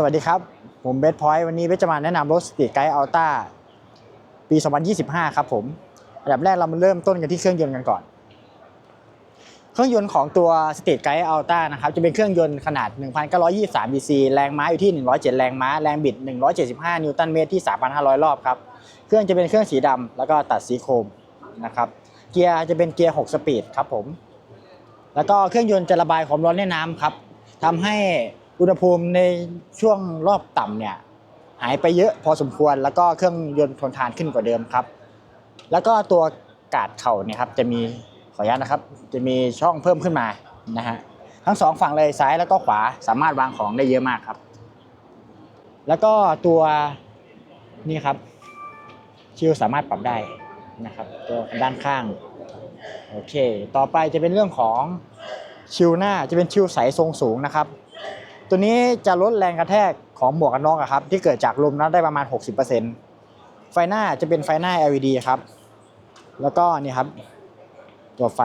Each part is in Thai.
สวัสดีครับ ผมเบสพอยต์วันนี้เบสจะมาแนะนำรถสตีไกด์อัลต้าปี 2025 ครับผมอันดับแรกเรามาเริ่มต้นกันที่เครื่องยนต์กันก่อน เครื่องยนต์ของตัวสตีไกด์อัลต้านะครับจะเป็นเครื่องยนต์ขนาด 1,923 cc แรงม้าอยู่ที่ 107 แรงม้า แรงบิด 175 นิวตันเมตรที่ 3,500 รอบครับ เครื่องจะเป็นเครื่องสีดำแล้วก็ตัดสีโครมนะครับเกียร์จะเป็นเกียร์ 6 สปีดครับผม แล้วก็เครื่องยนต์จะระบายความร้อนในน้ำครับทำให้ อุณหภูมิในช่วงรอบต่ำเนี่ยหายไปเยอะพอสมควรแล้วก็เครื่องยนต์ทนทานขึ้นกว่าเดิมครับ แล้วก็ตัวกาดเข่าเนี่ยครับจะมีขออนุญาตนะครับ จะมีช่องเพิ่มขึ้นมานะฮะทั้งสองฝั่งเลยซ้ายแล้วก็ขวาสามารถวางของได้เยอะมากครับ แล้วก็ตัวนี่ครับชิลสามารถปรับได้นะครับ ตัวด้านข้างโอเค ต่อไปจะเป็นเรื่องของชิลหน้าจะเป็นชิลใสทรงสูงนะครับ ตัวนี้จะลดแรงกระแทกของหมวกกันน็อกครับที่เกิดจากลมนั้นได้ประมาณ 60%ไฟหน้าจะเป็นไฟหน้า LED ครับ แล้วก็นี่ครับ ตัวไฟ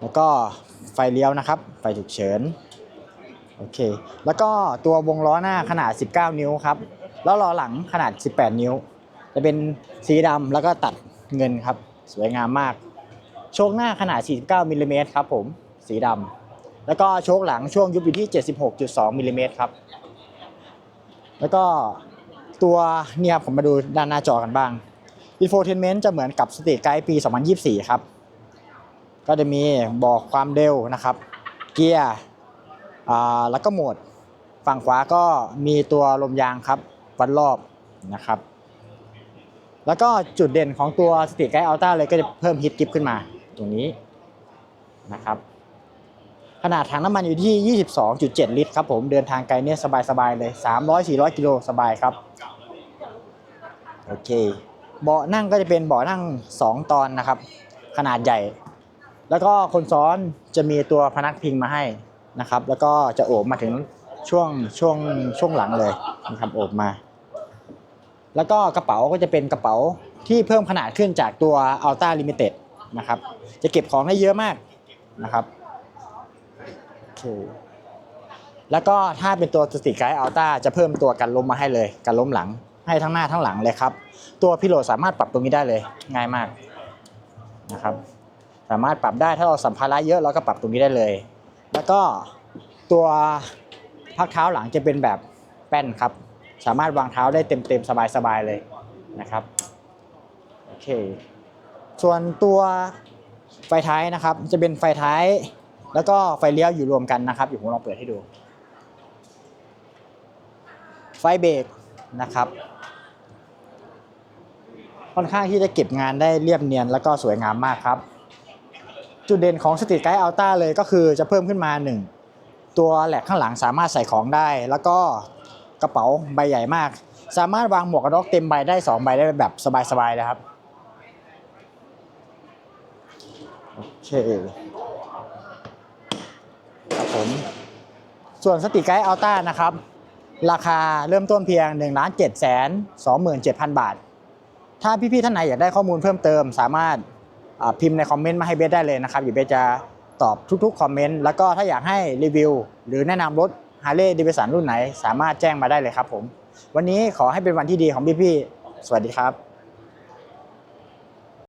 แล้วก็ไฟเลี้ยวนะครับ ไฟฉุกเฉินโอเค แล้วก็ตัววงล้อหน้าขนาด 19 นิ้วครับ แล้วล้อหลังขนาด 18 นิ้ว จะเป็นสีดำแล้วก็ตัดเงินครับ สวยงามมาก โชคหน้าขนาด 49มิลลิเมตรครับผม สีดำแล้วก็โชคหลังช่วงยุบอยู่ที่ 76.2มิลลิเมตรครับ แล้วก็ตัวเนี่ยผมมาดูด้านหน้าจอกันบ้าง Infotainment จะเหมือนกับ Street Guide ปี 2024 ครับ ก็จะมีบอกความเร็วนะครับ เกียร์แล้วก็โหมด ฝั่งขวาก็มีตัวลมยางครับ วัดรอบนะครับ แล้วก็จุดเด่นของตัว Street Guide Ultra เลยก็จะเพิ่มฮิตกิฟขึ้นมาตรงนี้นะครับ ขนาดถังน้ำมันอยู่ที่ 22.7 ลิตรครับผมเดินทางไกลเนี่ยสบายๆเลย 300-400 กิโลสบายครับ โอเคเบาะนั่งก็จะเป็นเบาะนั่ง 2 ตอนนะครับ ขนาดใหญ่ แล้วก็คนซ้อนจะมีตัวพนักพิงมาให้นะครับ แล้วก็จะโอบมาถึงช่วงช่วงช่วงหลังเลยนะครับโอบมา แล้วก็กระเป๋าก็จะเป็นกระเป๋าที่เพิ่มขนาดขึ้นจากตัว Ultra Limited นะครับ จะเก็บของได้เยอะมากนะครับ โอเคแล้วก็ถ้าเป็นตัวสติกไกด์อัลต้าจะเพิ่มตัวกันล้มมาให้เลยกันล้มหลัง ให้ทั้งหน้าทั้งหลังเลยครับ ตัวพิโลสามารถปรับตรงนี้ได้เลยง่ายมากนะครับ สามารถปรับได้ถ้าเราสัมภาระเยอะเราก็ปรับตรงนี้ได้เลย แล้วก็ตัวพักเท้าหลังจะเป็นแบบแป้นครับ สามารถวางเท้าได้เต็มๆสบายๆเลยนะครับโอเคส่วนตัวไฟท้ายนะครับจะเป็นไฟท้าย แล้วก็ไฟเลี้ยวอยู่รวมกันนะครับอยู่ผมลองเปิดให้ดู ไฟเบรกนะครับ ค่อนข้างที่จะเก็บงานได้เรียบเนียนแล้วก็สวยงามมากครับ จุดเด่นของสตรีทไกด์อัลต้าเลยก็คือจะเพิ่มขึ้นมา 1 ตัวแหลกข้างหลังสามารถใส่ของได้ แล้วก็กระเป๋าใบใหญ่มาก สามารถวางหมวกกันน็อกเต็มใบได้ 2 ใบได้แบบสบายๆเลยครับโอเค ผม ส่วนสติไกด์อัลต้านะครับ ราคาเริ่มต้นเพียง1ล้าน7แสน27,000 บาท ถ้าพี่ๆท่านไหนอยากได้ข้อมูลเพิ่มเติม สามารถพิมพ์ในคอมเมนต์มาให้เบสได้เลยนะครับเดี๋ยวเบสจะตอบทุกๆคอมเมนต์แล้วก็ถ้าอยากให้รีวิว หรือแนะนำรถ Harley Davidson รุ่นไหน สามารถแจ้งมาได้เลยครับผม วันนี้ขอให้เป็นวันที่ดีของพี่ๆสวัสดีครับ